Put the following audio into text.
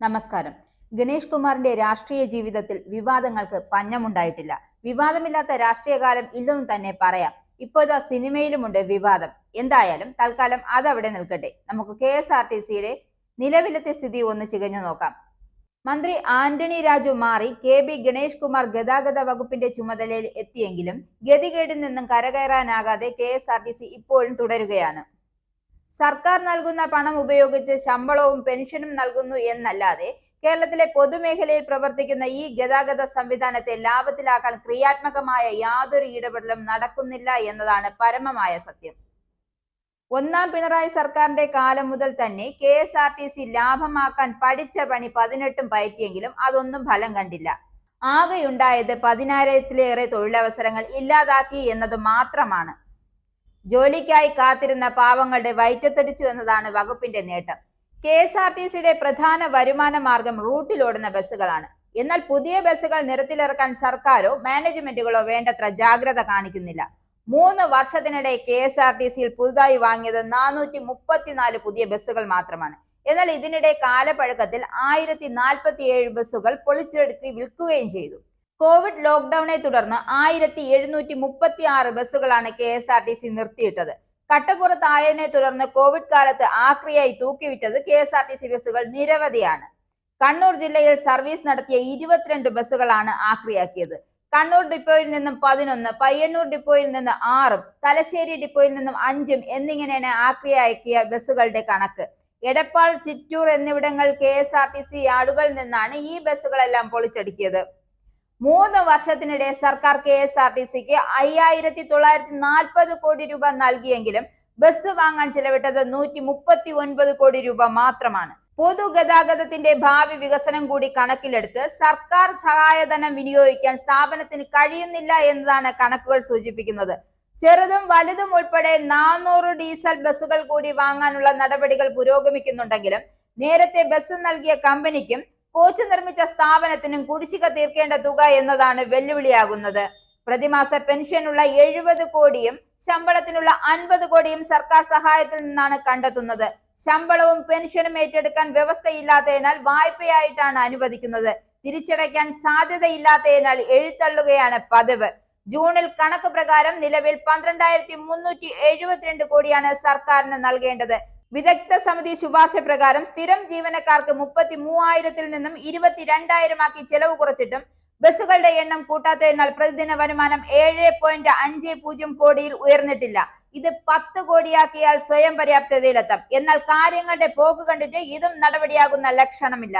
നമസ്കാരം. ഗണേഷ് കുമാറിന്റെ രാഷ്ട്രീയ ജീവിതത്തിൽ വിവാദങ്ങൾക്ക് പഞ്ഞമുണ്ടായിട്ടില്ല. വിവാദമില്ലാത്ത രാഷ്ട്രീയകാലം ഇല്ലെന്ന് തന്നെ പറയാം. ഇപ്പോഴത്തെ സിനിമയിലുമുണ്ട് വിവാദം. എന്തായാലും തൽക്കാലം അതവിടെ നിൽക്കട്ടെ. നമുക്ക് കെ എസ് ആർ ടി സിയുടെ നിലവിലത്തെ സ്ഥിതി ഒന്ന് ചികഞ്ഞു നോക്കാം. മന്ത്രി ആന്റണി രാജു മാറി കെ ബി ഗണേഷ് കുമാർ ഗതാഗത വകുപ്പിന്റെ ചുമതലയിൽ എത്തിയെങ്കിലും ഗതികേടിൽ നിന്നും കരകയറാനാകാതെ K S R T C ഇപ്പോഴും തുടരുകയാണ്. സർക്കാർ നൽകുന്ന പണം ഉപയോഗിച്ച് ശമ്പളവും പെൻഷനും നൽകുന്നു എന്നല്ലാതെ കേരളത്തിലെ പൊതുമേഖലയിൽ പ്രവർത്തിക്കുന്ന ഈ ഗതാഗത സംവിധാനത്തെ ലാഭത്തിലാക്കാൻ ക്രിയാത്മകമായ യാതൊരു ഇടപെടലും നടക്കുന്നില്ല എന്നതാണ് പരമമായ സത്യം. ഒന്നാം പിണറായി സർക്കാരിന്റെ കാലം മുതൽ തന്നെ K S R T C ലാഭമാക്കാൻ പഠിച്ച പണി പതിനെട്ടും പയറ്റിയെങ്കിലും അതൊന്നും ഫലം കണ്ടില്ല. ആകെയുണ്ടായത് പതിനായിരത്തിലേറെ തൊഴിലവസരങ്ങൾ ഇല്ലാതാക്കി എന്നത് മാത്രമാണ്. ജോലിക്കായി കാത്തിരുന്ന പാവങ്ങളുടെ വയറ്റത്തടിച്ചു എന്നതാണ് വകുപ്പിന്റെ നേട്ടം. കെ എസ് ആർ ടി സിയുടെ പ്രധാന വരുമാന മാർഗം റൂട്ടിലോടുന്ന ബസ്സുകളാണ്. എന്നാൽ പുതിയ ബസ്സുകൾ നിരത്തിലിറക്കാൻ സർക്കാരോ മാനേജ്മെന്റുകളോ വേണ്ടത്ര ജാഗ്രത കാണിക്കുന്നില്ല. മൂന്ന് വർഷത്തിനിടെ കെ എസ് ആർ ടി സിയിൽ പുതുതായി വാങ്ങിയത് നാനൂറ്റി മുപ്പത്തിനാല് പുതിയ ബസ്സുകൾ മാത്രമാണ്. എന്നാൽ ഇതിനിടെ കാലപ്പഴക്കത്തിൽ ആയിരത്തി നാൽപ്പത്തി ഏഴ് ബസ്സുകൾ പൊളിച്ചെടുത്ത് വിൽക്കുകയും ചെയ്തു. കോവിഡ് ലോക്ക്ഡൌണെ തുടർന്ന് ആയിരത്തി എഴുന്നൂറ്റി മുപ്പത്തി ആറ് ബസ്സുകളാണ് K S R T C നിർത്തിയിട്ടത്. കട്ടപ്പുറത്തായതിനെ തുടർന്ന് കോവിഡ് കാലത്ത് ആക്രിയായി തൂക്കിവിറ്റത് K S R T C ബസ്സുകൾ നിരവധിയാണ്. കണ്ണൂർ ജില്ലയിൽ സർവീസ് നടത്തിയ ഇരുപത്തിരണ്ട് ബസ്സുകളാണ് ആക്രിയാക്കിയത്. കണ്ണൂർ ഡിപ്പോയിൽ നിന്നും പതിനൊന്ന് പയ്യന്നൂർ ഡിപ്പോയിൽ നിന്ന് ആറും തലശ്ശേരി ഡിപ്പോയിൽ നിന്നും അഞ്ചും എന്നിങ്ങനെയാണ് ആക്രിയാക്കിയ ബസ്സുകളുടെ കണക്ക്. Edappal Chittur എന്നിവിടങ്ങൾ K S R T C യാർഡുകളിൽ നിന്നാണ് ഈ ബസ്സുകളെല്ലാം പൊളിച്ചടുക്കിയത്. മൂന്ന് വർഷത്തിനിടെ സർക്കാർ കെ എസ് ആർ ടി സിക്ക് അയ്യായിരത്തി തൊള്ളായിരത്തി നാൽപ്പത് കോടി രൂപ നൽകിയെങ്കിലും ബസ് വാങ്ങാൻ ചെലവിട്ടത് നൂറ്റി മുപ്പത്തി ഒൻപത് കോടി രൂപ മാത്രമാണ്. പൊതുഗതാഗതത്തിന്റെ ഭാവി വികസനം കൂടി കണക്കിലെടുത്ത് സർക്കാർ സഹായധനം വിനിയോഗിക്കാൻ സ്ഥാപനത്തിന് കഴിയുന്നില്ല എന്നതാണ് കണക്കുകൾ സൂചിപ്പിക്കുന്നത്. ചെറുതും വലുതും ഉൾപ്പെടെ നാനൂറ് ഡീസൽ ബസ്സുകൾ കൂടി വാങ്ങാനുള്ള നടപടികൾ പുരോഗമിക്കുന്നുണ്ടെങ്കിലും നേരത്തെ ബസ് നൽകിയ കമ്പനിക്കും കോച്ച് നിർമ്മിച്ച സ്ഥാപനത്തിനും കുടിശ്ശിക തീർക്കേണ്ട തുക എന്നതാണ് വെല്ലുവിളിയാകുന്നത്. പ്രതിമാസ പെൻഷനുള്ള എഴുപത് കോടിയും ശമ്പളത്തിനുള്ള അൻപത് കോടിയും സർക്കാർ സഹായത്തിൽ നിന്നാണ് കണ്ടെത്തുന്നത്. ശമ്പളവും പെൻഷനും ഏറ്റെടുക്കാൻ വ്യവസ്ഥയില്ലാത്തതിനാൽ വായ്പയായിട്ടാണ് അനുവദിക്കുന്നത്. തിരിച്ചടയ്ക്കാൻ സാധ്യതയില്ലാത്തതിനാൽ എഴുത്തള്ളുകയാണ് പതിവ്. ജൂണിൽ കണക്ക് പ്രകാരം നിലവിൽ പന്ത്രണ്ടായിരത്തി മുന്നൂറ്റി എഴുപത്തിരണ്ട് കോടിയാണ് സർക്കാരിന് നൽകേണ്ടത്. വിദഗ്ധ സമിതി ശുപാർശ പ്രകാരം സ്ഥിരം ജീവനക്കാർക്ക് മുപ്പത്തി മൂവായിരത്തിൽ നിന്നും ഇരുപത്തിരണ്ടായിരം ആക്കി ചെലവ് കുറച്ചിട്ടും ബസ്സുകളുടെ എണ്ണം കൂട്ടാത്തതിനാൽ പ്രതിദിന വരുമാനം ഏഴ് പോയിന്റ് അഞ്ച് പൂജ്യം കോടിയിൽ ഉയർന്നിട്ടില്ല. ഇത് പത്ത് കോടിയാക്കിയാൽ സ്വയം പര്യാപ്തതയിലെത്താം. എന്നാൽ കാര്യങ്ങളുടെ പോക്ക് കണ്ടിട്ട് ഇതും നടപടിയാകുന്ന ലക്ഷണമില്ല.